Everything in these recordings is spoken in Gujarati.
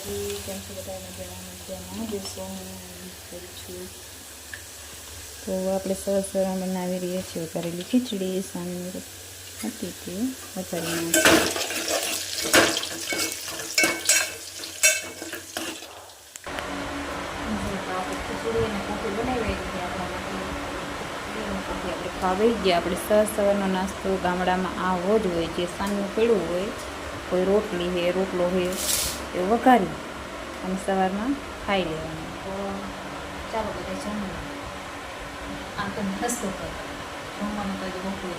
માતાજી કેમ છો બધા મજામાં મજામાં બેસો હું તો આપણે સરસ સરસ બનાવી રહ્યા છીએ કરેલી ખીચડી સામે હતી તે વધારે આપણે ખાવાઈ ગયા આપણે સરસ સવારનો નાસ્તો ગામડામાં આવો જ હોય જે સાંજનું પડ્યું હોય કોઈ રોટલી હોય રોટલો હોય એ વઘારી અને સવારમાં ખાઈ લેવાનું. તો ચાલો બધા જમવા. આ તો નાસ્તો કરો. જમવાનું તો હજી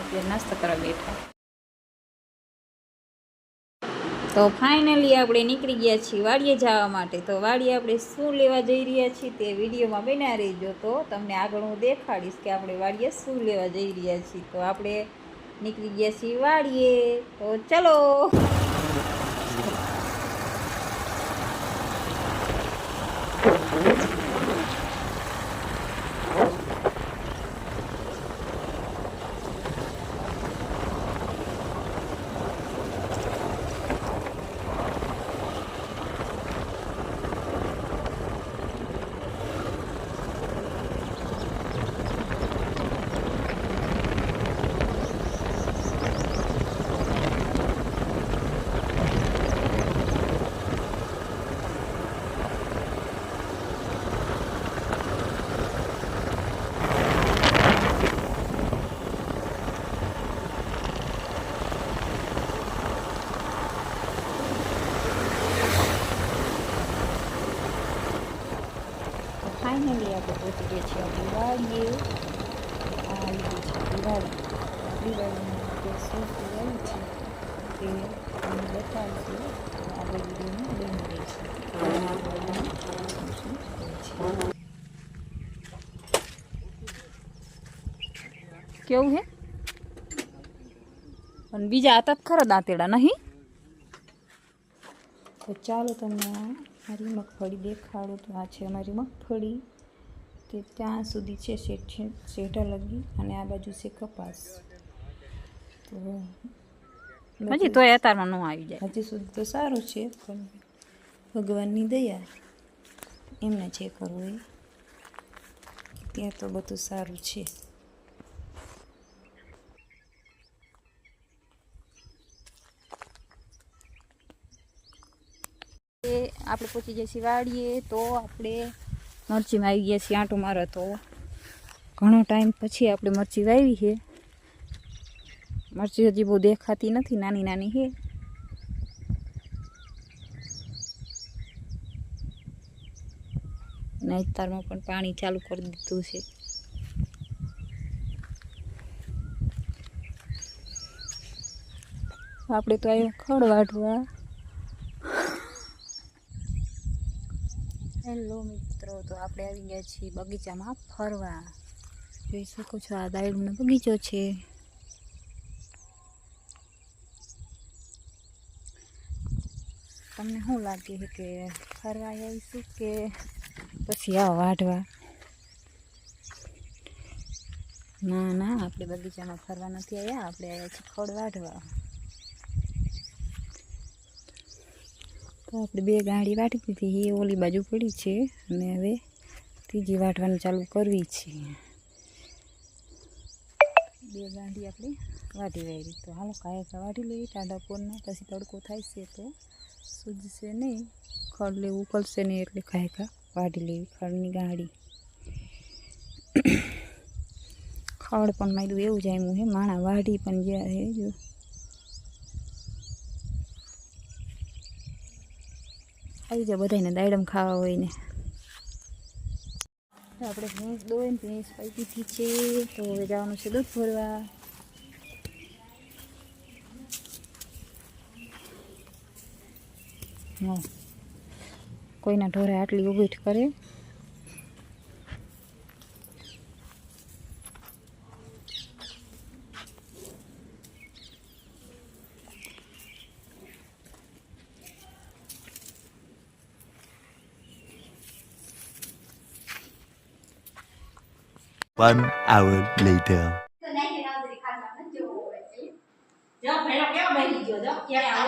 એટલે નાસ્તો કરવા બેઠા. તો ફાઇનલી આપણે નીકળી ગયા છીએ વાડીએ જવા માટે. તો વાડીએ આપણે શું લેવા જઈ રહ્યા છીએ તે વિડીયોમાં બન્યા રહીજો. તો તમને આગળ હું દેખાડીશ કે આપણે વાડીએ શું લેવા જઈ રહ્યા છીએ. તો આપણે નીકળી ગયા છીએ વાડીએ. તો ચલો. તો ફાઇનલી આપણે પહોંચી ગયા છીએ આપણી વાડીએ આ લીધું છે દિવાળી દિવાળીની આપણે શું શું આવ્યું છે તે તમને બતાવશે તો આગળ વિડીયોમાં બની રહી છે તો આ દિવાળીમાં શું શું હોય છે કેવું હે પણ બીજા હતા જ ખરા દાંતેડા નહીં તો ચાલો તમને આ મારી મગફળી દેખાડો તો આ છે અમારી મગફળી તે ત્યાં સુધી છે શેઠ શેઠા લગી અને આ બાજુ છે કપાસ. તો હજી તો અત્યારમાં ન આવી જાય. હજી સુધી તો સારું છે પણ ભગવાનની દયા એમને જે કરવું એ ત્યાં તો બધું સારું છે. આપણે પહોંચી જઈએ છીએ વાડીએ તો આપણે મરચીમાં આવી ગયા છીએ, આંટો મારો તો. ઘણો ટાઈમ પછી આપણે મરચી વાવી છે. મરચી હજી બહુ દેખાતી નથી, નાની નાની છે. નૈતારમાં પણ પાણી ચાલુ કરી દીધું છે. આપણે તો આવ્યા ખડ વાઢવા. હેલો મિત્રો, તો આપણે આવી ગયા છીએ બગીચામાં ફરવા. જોઈ શકો છો આ દાયડનો બગીચો છે. તમને શું લાગે છે કે ફરવા આવીશું કે પછી આવો વાઢવા? ના ના, આપણે બગીચામાં ફરવા નથી આવ્યા, આપણે આવ્યા છીએ ખોડ વાઢવા. તો આપણે બે ગાડી વાટી દીધી. એ ઓલી બાજુ પડી છે. અને હવે ત્રીજી વાટવાનું ચાલુ કરવી છે. બે ગાંડી આપણે વાટી વાળી તો હાલો કાયકા વાટી લઈએ. ટાઢા પોરના. પછી તડકો થાય છે તો સૂજશે નહીં. ખડ લેવું ઉકળશે નહીં એટલે કાયકા વાટી લેવી ખડની ગાડી. ખડ પણ માર્યું એવું જામ્યું હે. માણા વાઢી પણ ગયા હે જો. આવી જાય બધાને દાયડમ ખાવા હોય ને આપણે ભેંસ દોય ને ભેંસ પાઈ છે, તો હવે જવાનું છે દૂધ ભરવા. કોઈના ઢોરે આટલી ઉભીટ કરે. One hour later.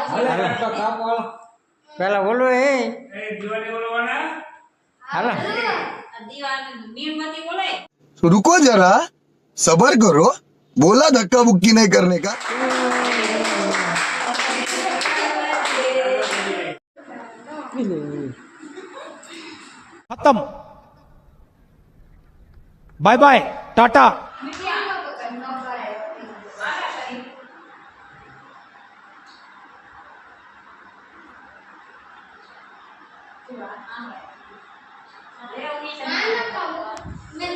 હાલે, તો કાપ વાળો. પેલા બોલો એ હાલો रुको जरा सबर करो बोला धक्का बुक्की नहीं करने का खत्म બાય બાય ટાટા મેં